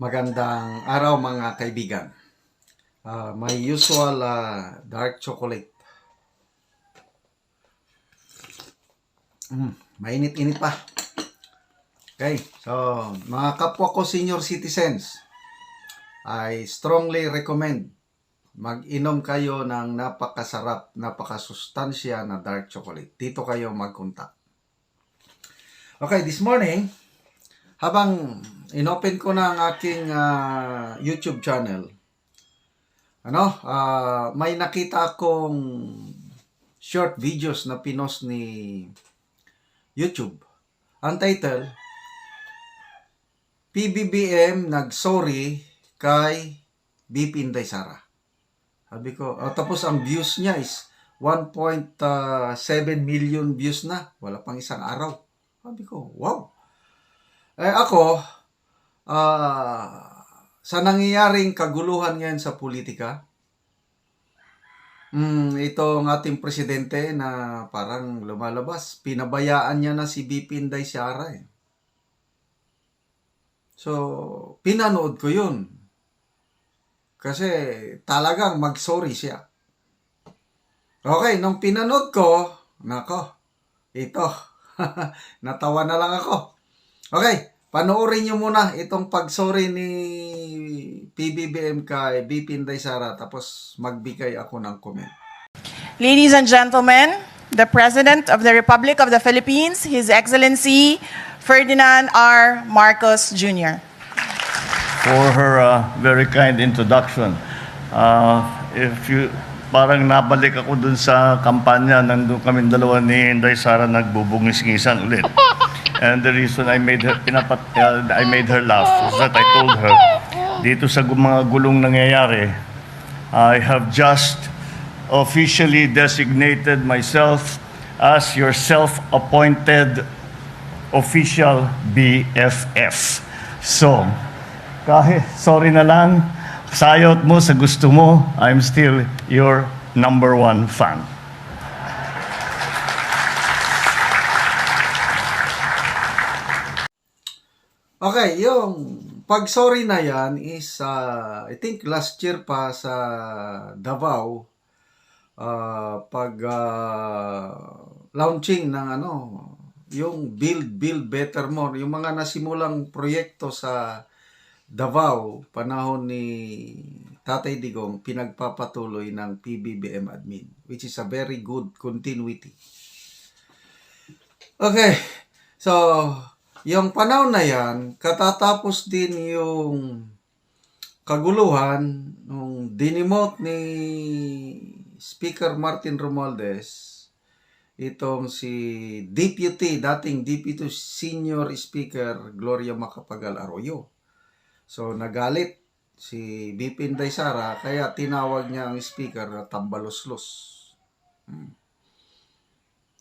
Magandang araw mga kaibigan. Ah, my usual ah, dark chocolate. Mm, mainit-init pa. Okay, so mga kapwa ko senior citizens, I strongly recommend mag-inom kayo ng napakasarap, napakasustansya na dark chocolate. Dito kayo magkontak. Okay, this morning, habang inopen ko na ang aking ah, YouTube channel, ano, ah, may nakita akong short videos na pinost ni YouTube. Ang title, PBBM nag-sorry kay BP Inday Sara. Sabi ko, ah, tapos ang views niya is 1.7 million views na. Wala pang isang araw. Sabi ko, wow. Eh ako, ah, sa nangyayaring kaguluhan ngayon sa politika, mm, itong ating presidente na parang lumalabas, pinabayaan niya na si BP Inday eh. So, pinanood ko yun. Kasi talagang mag-sorry siya. Okay, nung pinanood ko, nako, ito, natawa na lang ako. Okay, panoorin nyo muna itong pag-sorry ni PBBM kay BP Inday Sara tapos magbigay ako ng comment. Ladies and gentlemen, the President of the Republic of the Philippines, His Excellency Ferdinand R. Marcos Jr. for her uh, very kind introduction. Uh, if you parang nabalik ako dun sa kampanya, nandun kami dalawa ni Inday Sara nagbubungis-ngisan ulit. And the reason I made her pinapat, uh, I made her laugh is that I told her dito sa mga gulong nangyayari, I have just officially designated myself as your self-appointed official BFF. So, kahit sorry na lang, sayot mo sa gusto mo, I'm still your number one fan. Okay, yung pag-sorry na yan is, uh, I think last year pa sa Davao, uh, pag uh, launching ng ano, yung Build, Build Better More, yung mga nasimulang proyekto sa Davao, panahon ni Tatay Digong, pinagpapatuloy ng PBBM admin, which is a very good continuity. Okay, so, yung panahon na yan, katatapos din yung kaguluhan nung dinimote ni Speaker Martin Romualdez itong si Deputy, dating Deputy Senior Speaker Gloria Macapagal Arroyo. So, nagalit si BP Inday Sara, kaya tinawag niya ang speaker na tambaloslos. Hmm.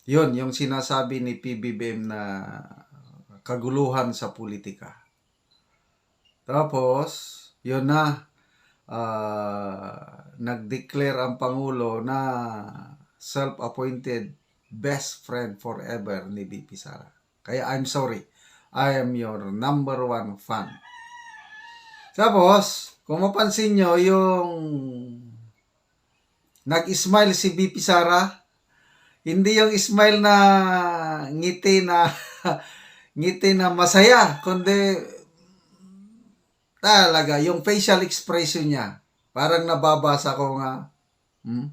Yun, yung sinasabi ni PBBM na kaguluhan sa politika. Tapos, yun na, ah, nag-declare ang Pangulo na self-appointed best friend forever ni BP Sara. Kaya I'm sorry, I am your number one fan. Tapos, kung mapansin nyo, yung nag-smile si BP Sara, hindi yung smile na ngiti na ngiti na masaya, kundi talaga yung facial expression niya. Parang nababasa ko nga, hmm?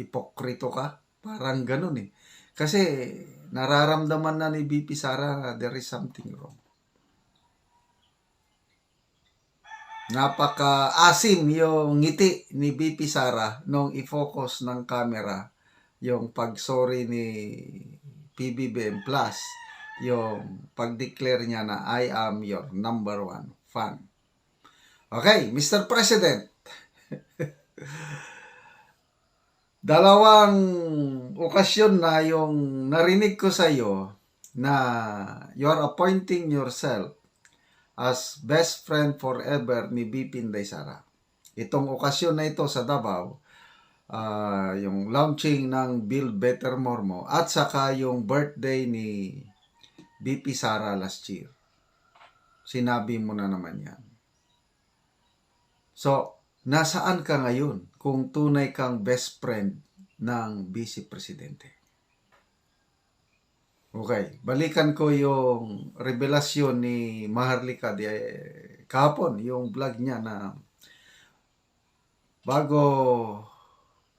Hipokrito ka? Parang ganun eh. Kasi nararamdaman na ni BP Sara there is something wrong. Napaka-asim yung ngiti ni BP Sara nung i-focus ng camera yung pag-sorry ni PBBM Plus yung pag-declare niya na I am your number one fan. Okay, Mr. President. Dalawang okasyon na yung narinig ko sa iyo na you're appointing yourself as best friend forever ni BP Inday Sara. Itong okasyon na ito sa Davao, ah, yung launching ng Build Better More mo at saka yung birthday ni BP Sara last year. Sinabi mo na naman yan. So, nasaan ka ngayon kung tunay kang best friend ng Vice Presidente? Okay, balikan ko yung revelasyon ni Maharlika di kahapon, yung vlog niya na bago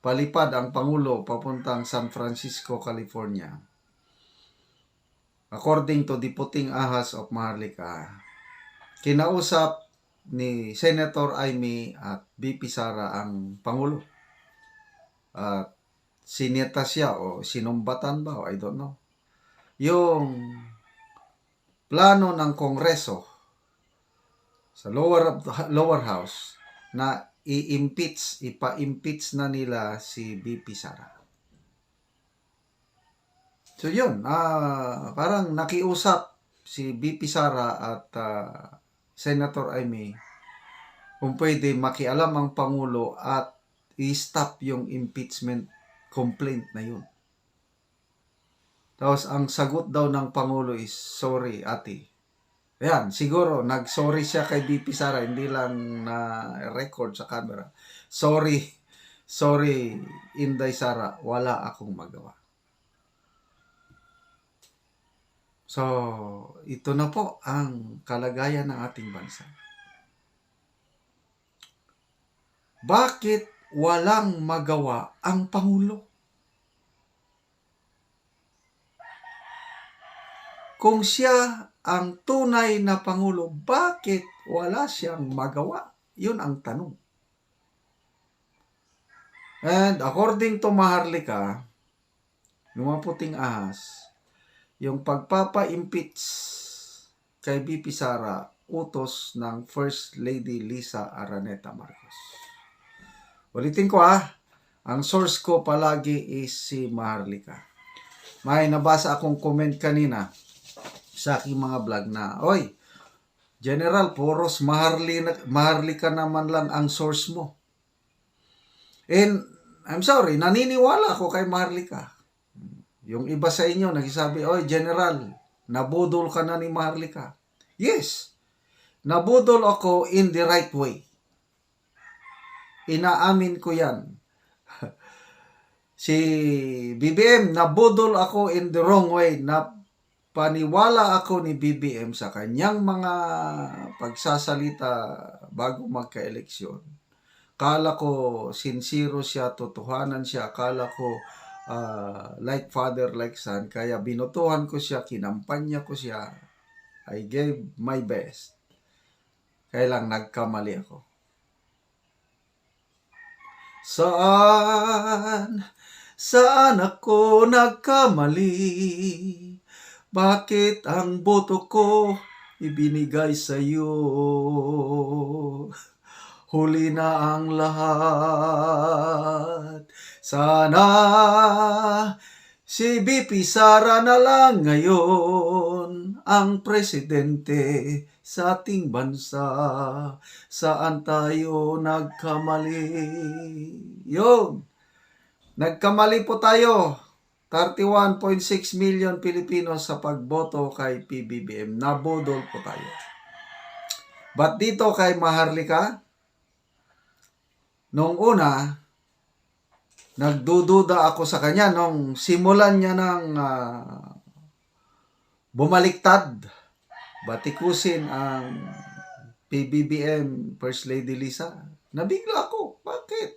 palipad ang Pangulo papuntang San Francisco, California. According to the Puting Ahas of Maharlika, kinausap ni Senator Amy at BP Sara ang Pangulo. At sinita siya o sinumbatan ba I don't know. Yung plano ng Kongreso sa lower lower house na i-impeach, ipa-impeach na nila si BP Sara. So yun, ah parang nakiusap si BP Sara at ah, Senator Amy kung pwede makialam ang Pangulo at i-stop yung impeachment complaint na yun. Tapos ang sagot daw ng Pangulo is, sorry ate. Ayan, siguro nag-sorry siya kay BP Sara, hindi lang na record sa camera. Sorry, sorry Inday Sara, wala akong magawa. So, ito na po ang kalagayan ng ating bansa. Bakit walang magawa ang Pangulo? Kung siya ang tunay na Pangulo, bakit wala siyang magawa? Yun ang tanong. And according to Maharlika, yung mga ahas, yung pagpapa-impeach kay BP Sara, utos ng First Lady Lisa Araneta Marcos. Ulitin ko ah, ang source ko palagi is si Maharlika. May nabasa akong comment kanina sa aking mga vlog na, Oy, General, puros Maharli, Maharlika naman lang ang source mo. And I'm sorry, naniniwala ako kay Maharlika. Yung iba sa inyo nagsasabi, Oy, General, nabudol ka na ni Maharlika. Yes, nabudol ako in the right way. Inaamin ko yan. si BBM, nabudol ako in the wrong way. Na paniwala ako ni BBM sa kanyang mga pagsasalita bago magka-eleksyon. Kala ko sincero siya, totohanan siya. Kala ko ah, like father, like son. Kaya binutuhan ko siya, kinampanya ko siya. I gave my best. Kaya lang nagkamali ako. Saan, saan ako nagkamali? Bakit ang boto ko ibinigay sa iyo? Huli na ang lahat. Sana si BP Sara na lang ngayon ang presidente sa ating bansa. Saan tayo nagkamali? Yun. Nagkamali po tayo. 31.6 million Pilipino sa pagboto kay PBBM. Nabodol po tayo. But dito kay Maharlika, nung una, nagdududa ako sa kanya nung simulan niya ng ah, bumaliktad, batikusin ang PBBM First Lady Lisa. Nabigla ako. Bakit?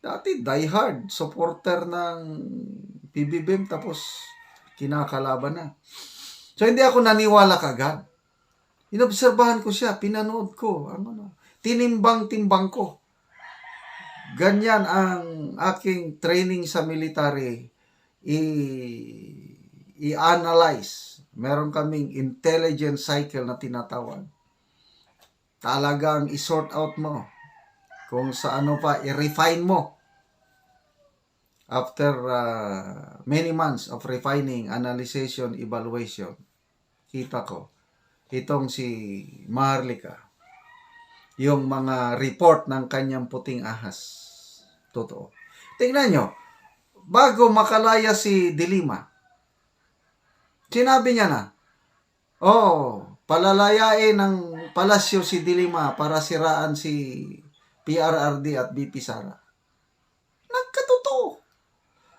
Dati diehard supporter ng PBBM tapos kinakalaban na. So hindi ako naniwala kagad. Inobserbahan ko siya, pinanood ko, ano tinimbang-timbang ko. Ganyan ang aking training sa military i- i-analyze. Meron kaming intelligence cycle na tinatawag. Talagang i-sort out mo kung sa ano pa, i-refine mo. After uh, many months of refining, analysis, evaluation, kita ko, itong si Maharlika, yung mga report ng kanyang puting ahas. Totoo. Tingnan nyo, bago makalaya si Dilima, sinabi niya na, oh, palalayain ng palasyo si Dilima para siraan si PRRD at BP Sara. Nagkatotoo.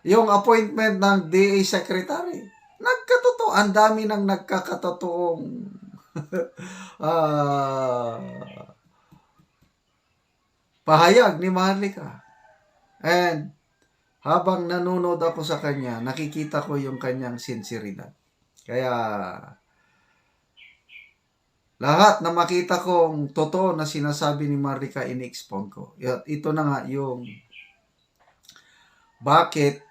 Yung appointment ng DA Secretary, nagkatotoo. Ang dami ng nagkakatotoong ah, pahayag ni Maharlika. And habang nanonood ako sa kanya, nakikita ko yung kanyang sinseridad. Kaya lahat na makita kong totoo na sinasabi ni Marika in-expon ko. Ito na nga yung bakit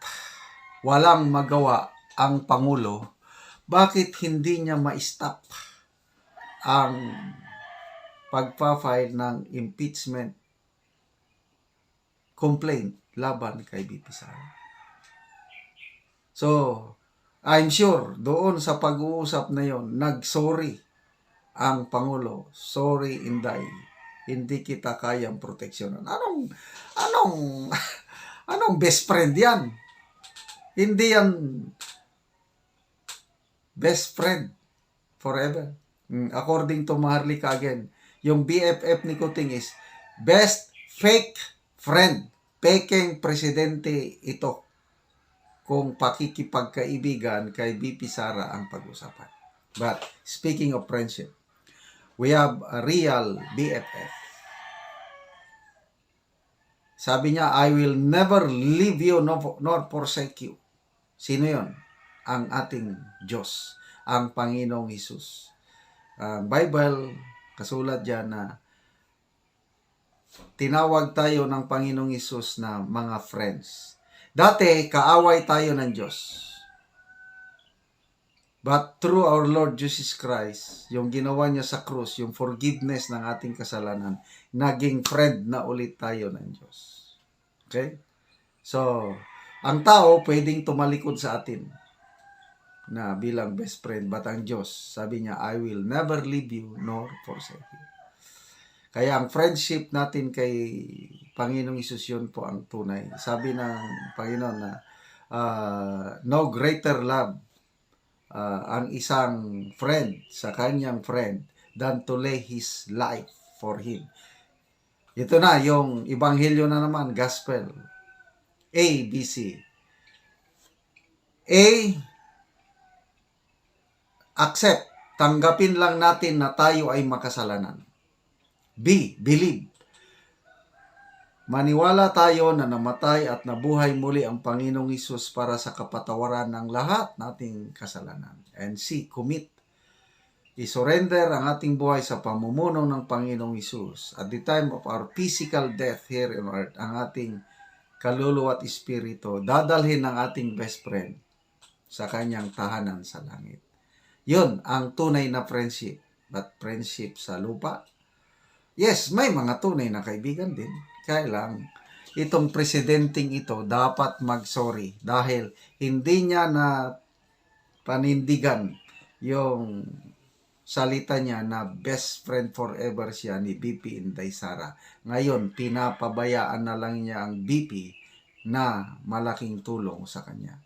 walang magawa ang Pangulo, bakit hindi niya ma-stop ang pagpa-file ng impeachment complaint laban kay BP Sara. So, I'm sure doon sa pag-uusap na yon, nag-sorry ang Pangulo. Sorry, Inday. Hindi kita kayang proteksyonan. Anong, anong, anong best friend yan? Hindi yan best friend forever. Mm, According to Maharlika again, yung BFF ni Kuting is best fake friend. Peking presidente ito kung pakikipagkaibigan kay BP Sara ang pag-usapan. But speaking of friendship, we have a real BFF. Sabi niya, I will never leave you nor, forsake you. Sino yon? Ang ating Diyos, ang Panginoong Hesus. Ang Bible, kasulat dyan na tinawag tayo ng Panginoong Hesus na mga friends. Dati, kaaway tayo ng Diyos. But through our Lord Jesus Christ, yung ginawa niya sa krus, yung forgiveness ng ating kasalanan, naging friend na ulit tayo ng Diyos. Okay? So, ang tao pwedeng tumalikod sa atin na bilang best friend, but ang Diyos, sabi niya, I will never leave you nor forsake you. Kaya ang friendship natin kay Panginoong Isus yun po ang tunay. Sabi ng Panginoon na ah, no greater love ah, ang isang friend sa kanyang friend than to lay his life for him. Ito na yung ebanghelyo na naman, gospel. A, B, C. A, accept. Tanggapin lang natin na tayo ay makasalanan. B, believe. Maniwala tayo na namatay at nabuhay muli ang Panginoong Isus para sa kapatawaran ng lahat nating kasalanan. And C, commit. I-surrender ang ating buhay sa pamumuno ng Panginoong Isus. At the time of our physical death here on earth, ang ating kaluluwa at espiritu, dadalhin ng ating best friend sa kanyang tahanan sa langit. Yun ang tunay na friendship. But friendship sa lupa, Yes, may mga tunay na kaibigan din. Kaya lang, itong presidenteng ito dapat mag-sorry dahil hindi niya na panindigan yung salita niya na best friend forever siya ni BP Inday Sara. Ngayon, pinapabayaan na lang niya ang BP na malaking tulong sa kanya.